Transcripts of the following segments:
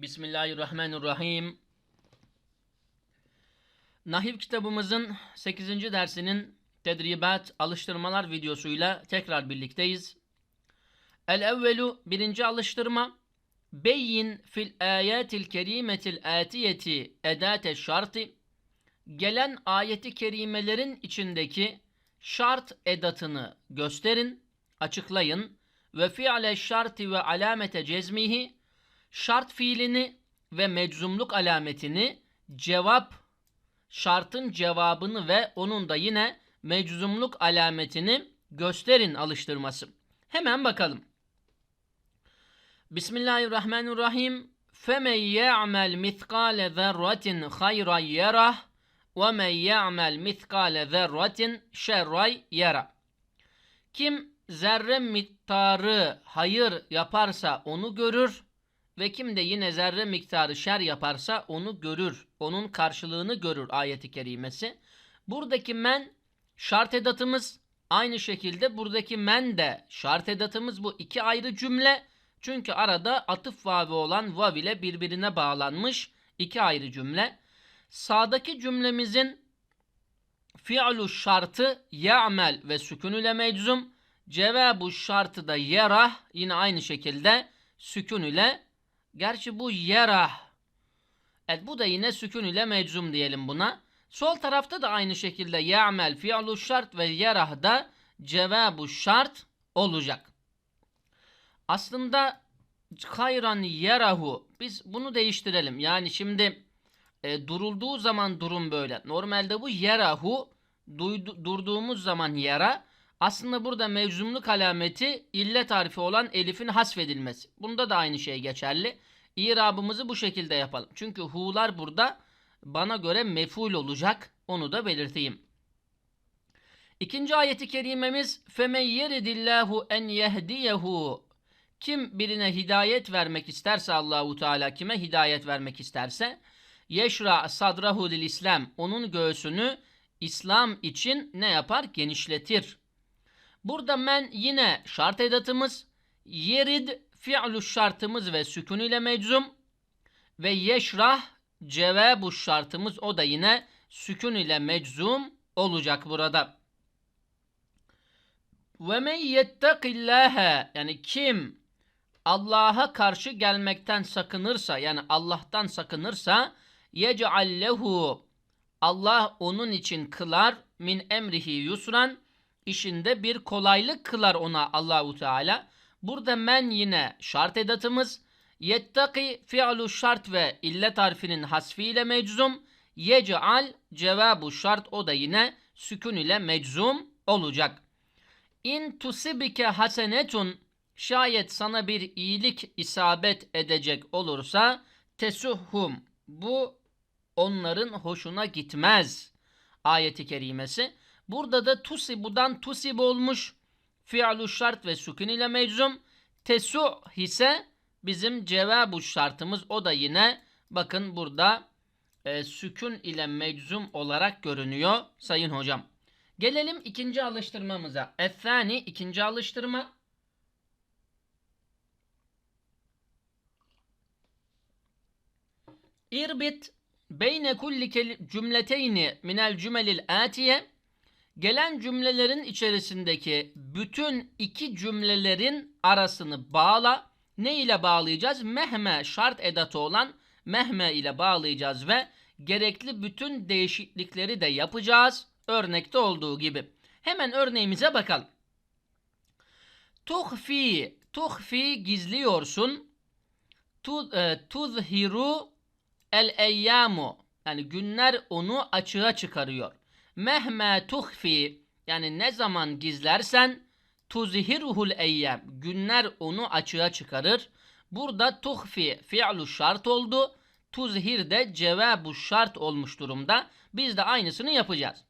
Bismillahirrahmanirrahim. Nahiv kitabımızın 8. dersinin tedribat alıştırmalar videosuyla tekrar birlikteyiz. El evvelu birinci alıştırma. Beyin fil ayatil kerimetil atiyeti edate şartı. Gelen ayeti kerimelerin içindeki şart edatını gösterin, açıklayın. Ve fi'le şarti ve alamete cezmihi şart fiilini ve meczumluk alametini cevap şartın cevabını ve onun da yine meczumluk alametini gösterin alıştırması. Hemen bakalım. Bismillahirrahmanirrahim. فَمَنْ يَعْمَلْ مِثْقَالَ ذَرَّةٍ خَيْرًا يَرَهُ وَمَنْ يَعْمَلْ مِثْقَالَ ذَرَّةٍ شَرًّا يَرَهُ Kim zerre miktarı hayır yaparsa onu görür ve kim de yine zerre miktarı şer yaparsa onu görür. Onun karşılığını görür ayeti kerimesi. Buradaki men şart edatımız aynı şekilde buradaki men de şart edatımız bu iki ayrı cümle. Çünkü arada atıf vavi olan vav ile birbirine bağlanmış iki ayrı cümle. Sağdaki cümlemizin fi'lu şartı ya'mel ve sükun ile meczum. Cevabu şartı da yerah yine aynı şekilde sükun ile. Gerçi bu yerah. Evet bu da yine sükun ile meczum diyelim buna. Sol tarafta da aynı şekilde ya'mel fi'lu şart ve yerah da cevabu şart olacak. Aslında hayran yerahu biz bunu değiştirelim. Yani şimdi e, durulduğu zaman durum böyle. Normalde bu yerahu duydu, durduğumuz zaman yera aslında burada mevzumluk alameti illet tarifi olan elifin hasfedilmesi. Bunda da aynı şey geçerli. İrabımızı bu şekilde yapalım. Çünkü hu'lar burada bana göre meful olacak. Onu da belirteyim. İkinci ayeti kerimemiz فَمَنْ يَرِدِ اللّٰهُ اَنْ يَهْدِيَهُ Kim birine hidayet vermek isterse Allahu Teala kime hidayet vermek isterse yeşra sadrahu lil İslam onun göğsünü İslam için ne yapar? Genişletir. Burada men yine şart edatımız yerid fi'lu şartımız ve sükun ile meczum ve yeşrah cevabu şartımız o da yine sükun ile meczum olacak burada. Ve men yettekillâhe yani kim Allah'a karşı gelmekten sakınırsa yani Allah'tan sakınırsa yec'al lehu Allah onun için kılar min emrihi yusran işinde bir kolaylık kılar ona Allahu Teala. Burada men yine şart edatımız. Yettaki fi'lu şart ve illet harfinin hasfiyle meczum. Yec'al cevabu şart o da yine sükun ile meczum olacak. İn tusibike hasenetun şayet sana bir iyilik isabet edecek olursa tesuhum bu onların hoşuna gitmez. Ayeti kerimesi. Burada da tusibudan tusib olmuş. Fi'lu şart ve sükun ile meczum. Tesu ise bizim cevabu şartımız. O da yine bakın burada e, sükun ile meczum olarak görünüyor sayın hocam. Gelelim ikinci alıştırmamıza. Ethani ikinci alıştırma. İrbit beyne kulli cümleteyni minel cümelil atiye gelen cümlelerin içerisindeki bütün iki cümlelerin arasını bağla. Ne ile bağlayacağız? Mehme şart edatı olan mehme ile bağlayacağız ve gerekli bütün değişiklikleri de yapacağız. Örnekte olduğu gibi. Hemen örneğimize bakalım. Tuhfi, tuhfi gizliyorsun. E, tuzhiru el eyyamu yani günler onu açığa çıkarıyor. Mehme tuhfi yani ne zaman gizlersen tuzhiruhul eyyam günler onu açığa çıkarır. Burada tuhfi fi'lu şart oldu. Tuzhir de cevabu şart olmuş durumda. Biz de aynısını yapacağız.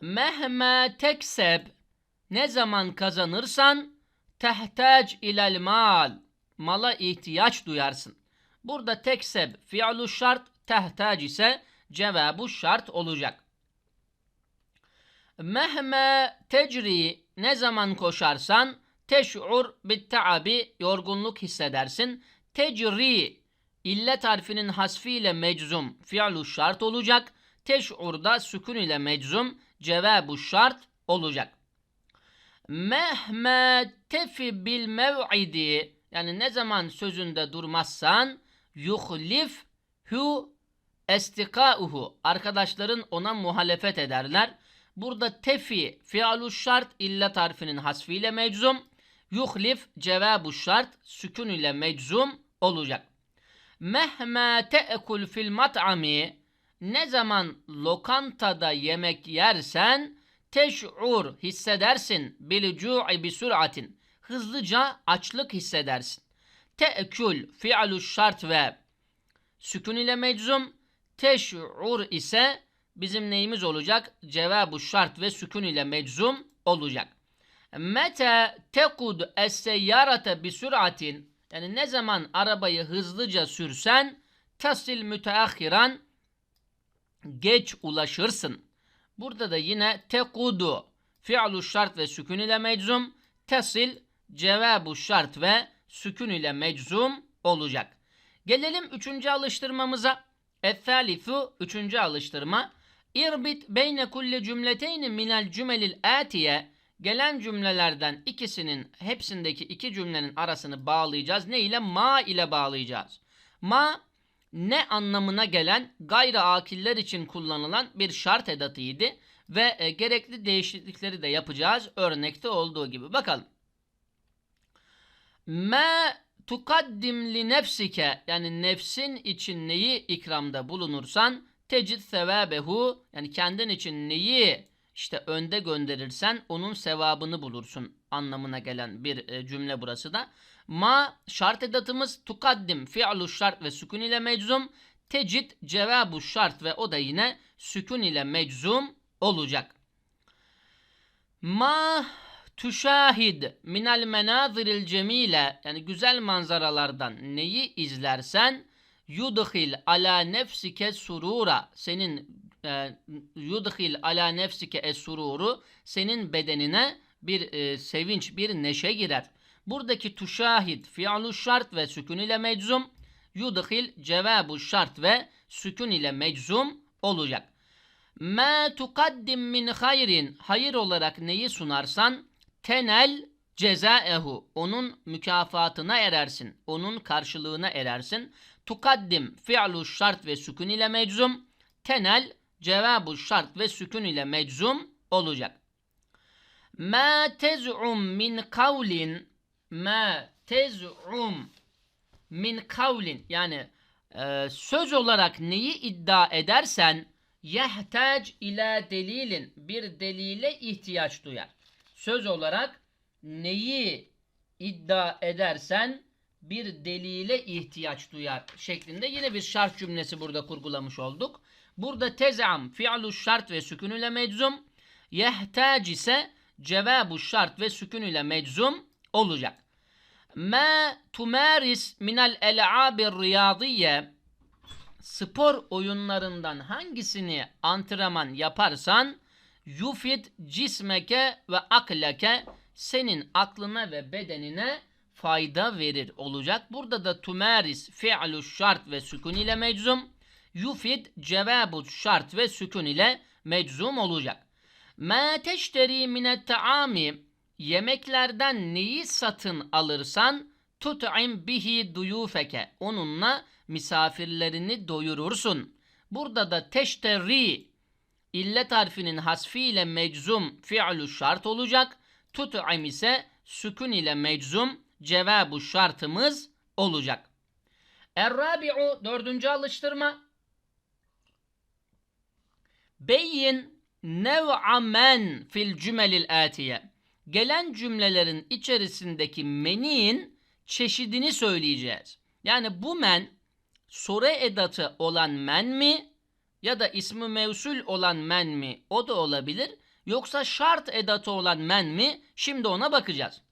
Mehme tekseb ne zaman kazanırsan tehtac ilel mal mala ihtiyaç duyarsın. Burada tekseb fi'lu şart tehtac ise cevabu şart olacak. Mehme tecri ne zaman koşarsan teş'ur bit taabi yorgunluk hissedersin. Tecri illet harfinin hasfi ile meczum fi'lu şart olacak. Teş'urda sükun ile meczum cevabu şart olacak. Mehme tefi bil mev'idi yani ne zaman sözünde durmazsan yuhlif hu estikauhu arkadaşların ona muhalefet ederler. Burada tefi fi'lu şart illet harfinin hasfiyle meczum yuhlif cevabu şart sükun ile meczum olacak. Mehme te'ekul fil mat'ami ne zaman lokantada yemek yersen teş'ur hissedersin bil cu'i bi sür'atin hızlıca açlık hissedersin. Te'kül fi'lu şart ve sükun ile meczum teş'ur ise bizim neyimiz olacak? Cevabu şart ve sükun ile meczum olacak. Mete tekud es-seyyarate bi sür'atin yani ne zaman arabayı hızlıca sürsen tasil müteahhiran geç ulaşırsın. Burada da yine tekudu fi'lu şart ve sükun ile meczum tasil cevabu şart ve sükun ile meczum olacak. Gelelim üçüncü alıştırmamıza. Ethalithu üçüncü alıştırma. İrbit beyne kulle cümleteyni minel cümelil atiye gelen cümlelerden ikisinin hepsindeki iki cümlenin arasını bağlayacağız. Ne ile? Ma ile bağlayacağız. Ma ne anlamına gelen gayri akiller için kullanılan bir şart edatıydı ve e, gerekli değişiklikleri de yapacağız örnekte olduğu gibi. Bakalım. Ma tukaddim li nefsike yani nefsin için neyi ikramda bulunursan tecid sevabehu yani kendin için neyi işte önde gönderirsen onun sevabını bulursun anlamına gelen bir e, cümle burası da. Ma şart edatımız tukaddim fi'lu şart ve sükun ile meczum. Tecid cevabu şart ve o da yine sükun ile meczum olacak. Ma tuşahid minel menaziril cemile yani güzel manzaralardan neyi izlersen yudhil ala nefsike surura senin e, yudhil ala nefsike es sururu senin bedenine bir e, sevinç bir neşe girer. Buradaki tuşahid fi'lu şart ve sükun ile meczum yudhil cevabu şart ve sükun ile meczum olacak. Ma tukaddim min hayrin hayır olarak neyi sunarsan tenel cezaehu onun mükafatına erersin. Onun karşılığına erersin. Tukaddim fi'lu şart ve sükun ile meczum tenel cevabu şart ve sükun ile meczum olacak. Ma tez'um min kavlin ma tez'um min kavlin yani e, söz olarak neyi iddia edersen yehtac ila delilin bir delile ihtiyaç duyar. Söz olarak neyi iddia edersen bir delile ihtiyaç duyar şeklinde yine bir şart cümlesi burada kurgulamış olduk. Burada tezam fi'lu şart ve sükun ile meczum yehtac ise cevabu şart ve sükun ile meczum olacak. Ma tumaris minel el'abir riyadiye spor oyunlarından hangisini antrenman yaparsan yufid cismeke ve akleke senin aklına ve bedenine fayda verir olacak. Burada da tumaris fi'lu şart ve sükun ile meczum yufid cevabu şart ve sükun ile meczum olacak. Ma teşteri minet taami yemeklerden neyi satın alırsan tut'im bihi duyufeke onunla misafirlerini doyurursun. Burada da teşteri illet harfinin hasfi ile meczum fi'lu şart olacak. Tut'im ise sükun ile meczum cevabu şartımız olacak. Er-rabi'u dördüncü alıştırma. Beyin nev'a men fil cümelil atiye. Gelen cümlelerin içerisindeki menin çeşidini söyleyeceğiz. Yani bu men soru edatı olan men mi ya da ismi mevsul olan men mi o da olabilir. Yoksa şart edatı olan men mi? Şimdi ona bakacağız.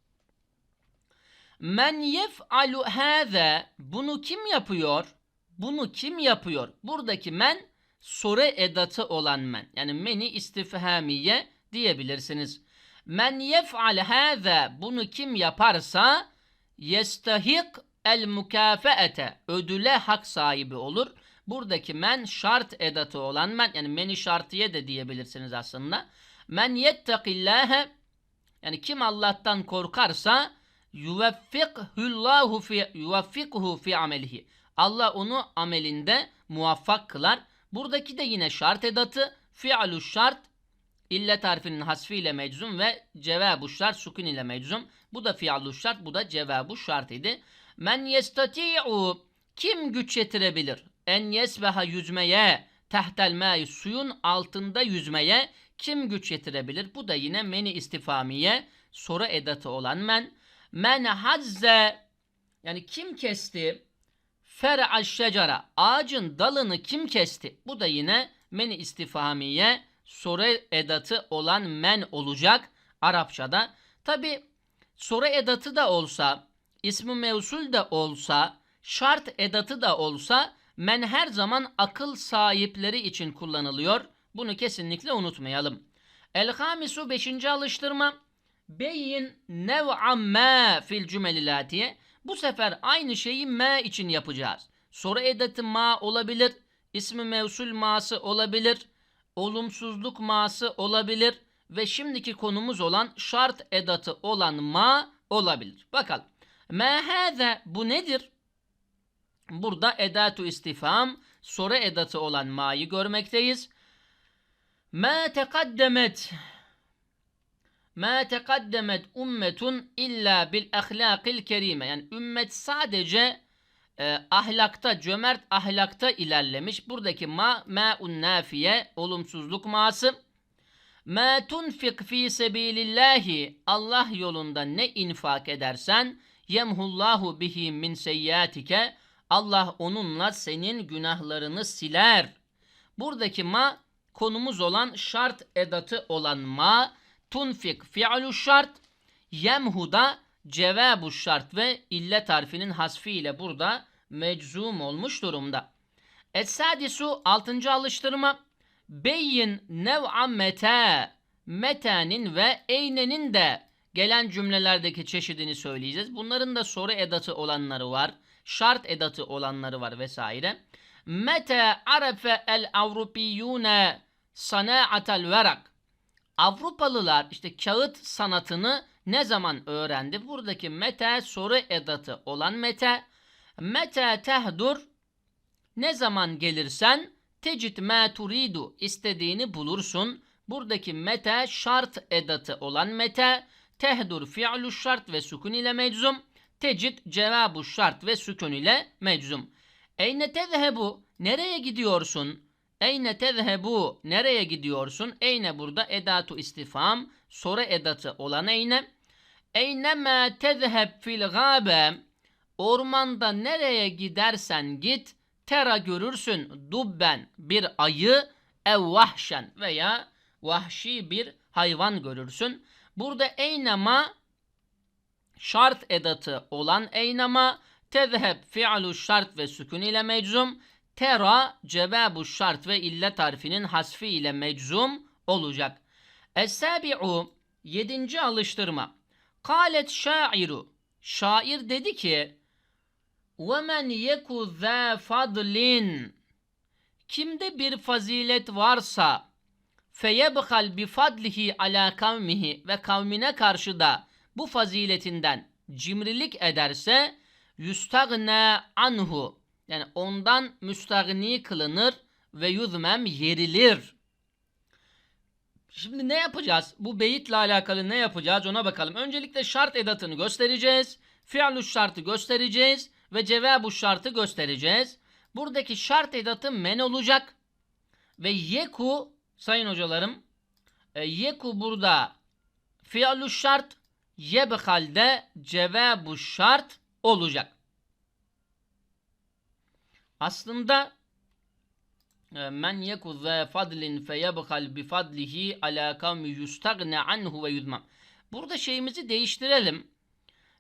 Men yef'alu hâze bunu kim yapıyor? Bunu kim yapıyor? Buradaki men soru edatı olan men. Yani meni istifhamiye diyebilirsiniz. Men yef'al hâze bunu kim yaparsa yestahik el mükafeete ödüle hak sahibi olur. Buradaki men şart edatı olan men yani meni şartiye de diyebilirsiniz aslında. Men yettekillâhe yani kim Allah'tan korkarsa yuveffikhullahu fi yuveffikhu fi amelihi. Allah onu amelinde muvaffak kılar. Buradaki de yine şart edatı fi'lu şart illet harfinin hasfi ile meczum ve cevabu şart sukun ile meczum. Bu da fi'lu şart, bu da cevabu şart idi. Men yestati'u kim güç yetirebilir? En yesbeha yüzmeye tehtel mai suyun altında yüzmeye kim güç yetirebilir? Bu da yine meni istifamiye soru edatı olan men. Men hazze yani kim kesti? Fer'a şecara ağacın dalını kim kesti? Bu da yine meni istifamiye soru edatı olan men olacak Arapçada. Tabi soru edatı da olsa, ismi mevsul de olsa, şart edatı da olsa men her zaman akıl sahipleri için kullanılıyor. Bunu kesinlikle unutmayalım. El hamisu 5. alıştırma. Beyin nev'an ma fil cümelilatiye. Bu sefer aynı şeyi ma için yapacağız. Soru edatı ma olabilir. ismi mevsul ma'sı olabilir. Olumsuzluk ma'sı olabilir. Ve şimdiki konumuz olan şart edatı olan ma olabilir. Bakalım. Ma hâze bu nedir? Burada edatu istifam soru edatı olan ma'yı görmekteyiz. Ma tekaddemet Ma tekaddemet ummetun illa bil ahlakil kerime. Yani ümmet sadece e, ahlakta, cömert ahlakta ilerlemiş. Buradaki ma, ma'un nafiye, olumsuzluk ma'sı. Ma tunfik fi sebilillahi. Allah yolunda ne infak edersen, yemhullahu bihi min seyyatike. Allah onunla senin günahlarını siler. Buradaki ma, konumuz olan şart edatı olan ma, tunfik fi'lu şart, yemhu da cevabu şart ve illet harfinin hasfi ile burada meczum olmuş durumda. Es-sadisu 6. alıştırma beyin nev'an meta metenin ve eynenin de gelen cümlelerdeki çeşidini söyleyeceğiz. Bunların da soru edatı olanları var. Şart edatı olanları var vesaire. Mete arefe el avrupiyune sanaatel verak Avrupalılar işte kağıt sanatını ne zaman öğrendi? Buradaki mete soru edatı olan mete. Mete tehdur ne zaman gelirsen tecit ma turidu istediğini bulursun. Buradaki mete şart edatı olan mete. Tehdur fi'lu şart ve sukun ile meczum. Tecit cevabu şart ve sukun ile meczum. Eyne tezhebu nereye gidiyorsun? Eyne tezhebu nereye gidiyorsun? Eyne burada edatu istifam soru edatı olan eyne. Eyne ma tezheb fil gabe ormanda nereye gidersen git tera görürsün dubben bir ayı ev vahşen veya vahşi bir hayvan görürsün. Burada eynema şart edatı olan eynema tezheb fi'lu şart ve sükun ile meczum Tera cevabu şart ve illet harfinin hasfi ile meczum olacak. Es-sabi'u 7. alıştırma. Kalet şairu. Şair dedi ki: "Ve men yeku za. Kimde bir fazilet varsa feyebhal bi fadlihi ala kavmihi ve kavmine karşı da bu faziletinden cimrilik ederse yüstagne anhu yani ondan müstagni kılınır ve yuzmem yerilir. Şimdi ne yapacağız? Bu beyitle alakalı ne yapacağız ona bakalım. Öncelikle şart edatını göstereceğiz. Fi'lu şartı göstereceğiz ve cevabu şartı göstereceğiz. Buradaki şart edatı men olacak. Ve yeku sayın hocalarım e, yeku burada fi'lu şart yebhalde cevabu şart olacak. Aslında e, men yeku zâ fadlin feyebhal bi fadlihi alâ kavmi yustagne anhu ve yudmam. Burada şeyimizi değiştirelim.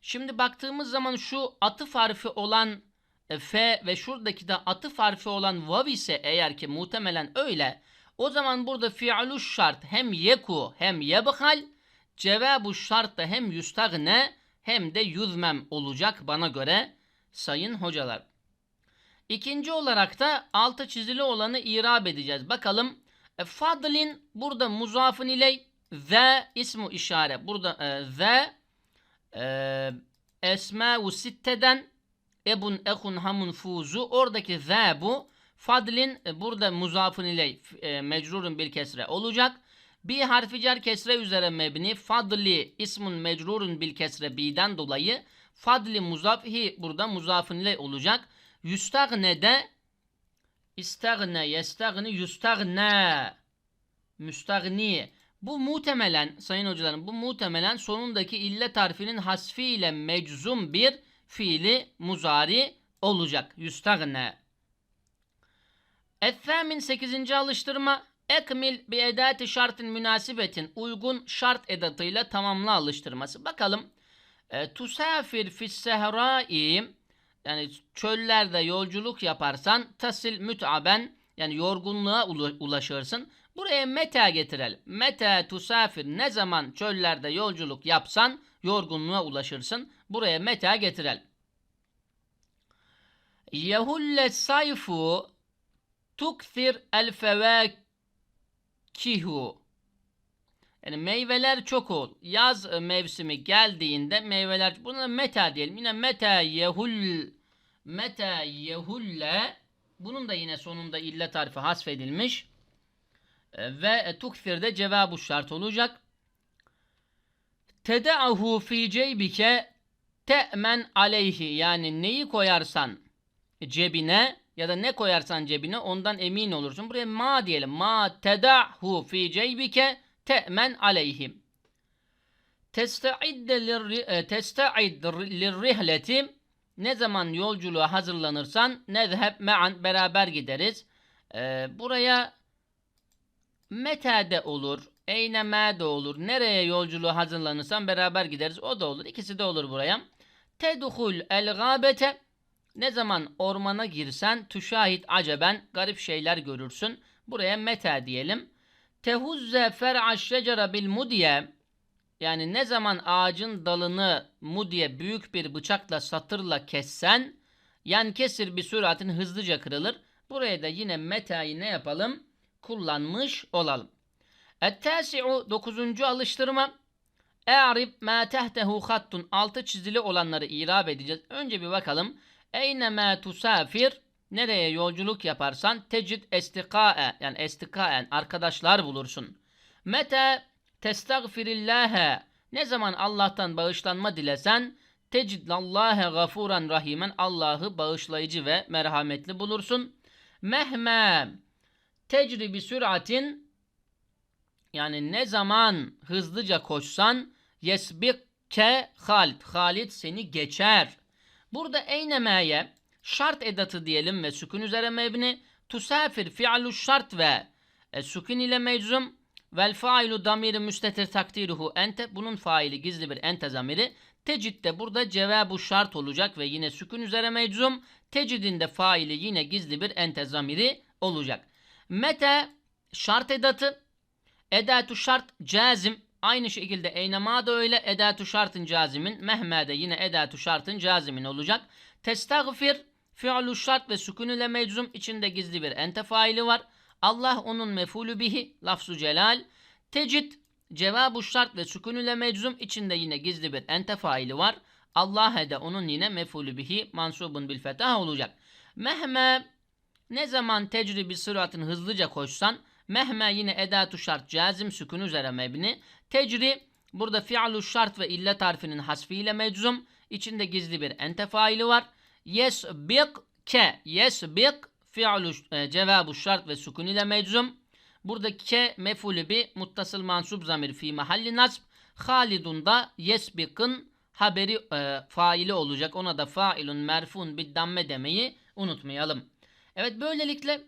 Şimdi baktığımız zaman şu atıf harfi olan e, fe ve şuradaki de atıf harfi olan vav ise eğer ki muhtemelen öyle o zaman burada fi'lu şart hem yeku hem yebhal cevabu şart da hem yustagne hem de yuzmem olacak bana göre. sayın hocalar. İkinci olarak da altı çizili olanı irab edeceğiz. Bakalım. E, fadlin burada muzafın ile ve ismu işare. Burada e, ve e, esma-u sitteden ebun ehun hamun fuzu oradaki ve bu fadlin e, burada muzafın ile e, mecrurun bir kesre olacak. Bir harfi cer kesre üzere mebni fadli ismun mecrurun bil kesre bi'den dolayı fadli muzafhi burada muzafın ile olacak. Yüstagne de istagne yestagni yustagne müstagni bu muhtemelen sayın hocalarım bu muhtemelen sonundaki illet harfinin hasfi ile meczum bir fiili muzari olacak. Yüstagne. Ethamin 8. alıştırma ekmil bi edati şartın münasibetin uygun şart edatıyla tamamla alıştırması. Bakalım. E, tusafir fis sehrai yani çöllerde yolculuk yaparsan tasil müt'aben yani yorgunluğa ula- ulaşırsın. Buraya meta getirelim. Meta tusafir ne zaman çöllerde yolculuk yapsan yorgunluğa ulaşırsın. Buraya meta getirelim. Yehulle sayfu tukthir el fevakihu yani meyveler çok ol. Yaz mevsimi geldiğinde meyveler buna meta diyelim. Yine meta yehul meta yehulle bunun da yine sonunda illet harfi hasfedilmiş. E, Ve e, tukfir de cevabı şart olacak. Tedahu fi ceybike te'men aleyhi yani neyi koyarsan cebine ya da ne koyarsan cebine ondan emin olursun. Buraya ma diyelim. Ma tedahu fi ceybike te'men aleyhim. Testa'idde lirri- e, testa'id lirrihleti ne zaman yolculuğa hazırlanırsan nezheb me'an beraber gideriz. Ee, buraya meta de olur, eyneme de olur. Nereye yolculuğa hazırlanırsan beraber gideriz. O da olur. İkisi de olur buraya. Teduhul el gâbete ne zaman ormana girsen tüşahit aceben garip şeyler görürsün. Buraya meta diyelim. Tehuzze fer'aş şecere bil mudiye yani ne zaman ağacın dalını mudiye büyük bir bıçakla satırla kessen yan kesir bir süratin hızlıca kırılır. Buraya da yine metayı ne yapalım? Kullanmış olalım. Et-tasi'u 9. alıştırma. E'rib ma tehtehu hattun altı çizili olanları irab edeceğiz. Önce bir bakalım. Eyne ma tusafir nereye yolculuk yaparsan tecid estikae yani estikaen arkadaşlar bulursun. Mete testagfirillâhe ne zaman Allah'tan bağışlanma dilesen tecidlallâhe gafuran rahimen Allah'ı bağışlayıcı ve merhametli bulursun. Mehme tecri bi süratin yani ne zaman hızlıca koşsan yesbikke Halid. Halid seni geçer. Burada eynemeye şart edatı diyelim ve sükun üzere mebni tusafir fi'lu şart ve e, sükun ile meczum vel failu damiri müstetir takdiruhu ente bunun faili gizli bir ente zamiri tecid de burada cevabu şart olacak ve yine sükun üzere meczum tecidin de faili yine gizli bir ente zamiri olacak. Mete şart edatı Edatu şart cazim. Aynı şekilde eynema da öyle. Edatu şartın cazimin. Mehme de yine edatu şartın cazimin olacak. Testagfir fi'lu şart ve sükun ile meczum içinde gizli bir ente faili var. Allah onun mefulü bihi lafzu celal. Tecid cevabı şart ve sükun ile meczum içinde yine gizli bir ente faili var. Allah de onun yine mefulü bihi mansubun bil fetah olacak. Mehme ne zaman tecri bir sıratın hızlıca koşsan Mehme yine edatu şart cazim sükun üzere mebni. Tecri burada fi'lu şart ve illet harfinin hasfiyle meczum. İçinde gizli bir ente faili var. Yesbik ke yesbik fi'lu e, cevabu şart ve sükun ile meczum. Burada ke mefulü bi muttasıl mansub zamir fi mahalli nasb. Halidun da yesbik'in haberi e, faili olacak. Ona da failun merfun bir damme demeyi unutmayalım. Evet böylelikle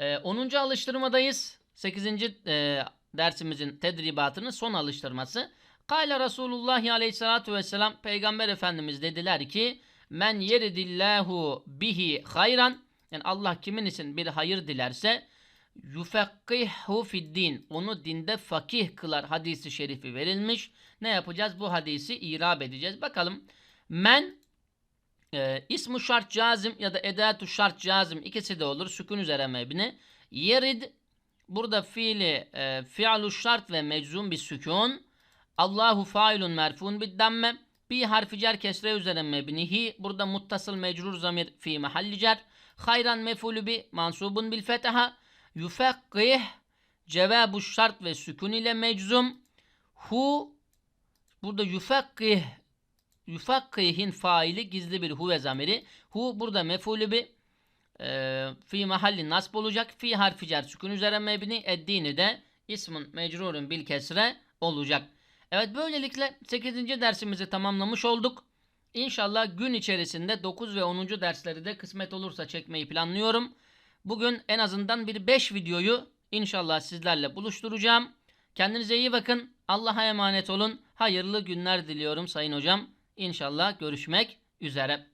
ee, 10. alıştırmadayız. 8. E, dersimizin tedribatının son alıştırması. Kale Resulullah aleyhissalatu vesselam Peygamber Efendimiz dediler ki Men yeridillahu bihi hayran yani Allah kimin için bir hayır dilerse yufekkihu fiddin onu dinde fakih kılar hadisi şerifi verilmiş. Ne yapacağız? Bu hadisi irab edeceğiz. Bakalım men e, ismu şart cazim ya da edatu şart cazim ikisi de olur. Sükun üzere mebni. Yerid burada fiili e, fi'lu şart ve meczum bir sükun. Allahu failun merfun bid damme. Bir harfi cer kesre üzere mebnihi. Burada muttasıl mecrur zamir fi mahalli cer. Hayran mefulü bi mansubun bil fetaha. Yufakkih cevabu şart ve sükun ile meczum. Hu burada yufakkih yufakkihin faili gizli bir huve zamiri. Hu burada mefulü bi e, fi mahalli nasb olacak. Fi harfi cer sükun üzere mebni. Eddini de ismun mecrurun bil kesre olacak. Evet böylelikle 8. dersimizi tamamlamış olduk. İnşallah gün içerisinde 9 ve 10. dersleri de kısmet olursa çekmeyi planlıyorum. Bugün en azından bir 5 videoyu inşallah sizlerle buluşturacağım. Kendinize iyi bakın. Allah'a emanet olun. Hayırlı günler diliyorum sayın hocam. İnşallah görüşmek üzere.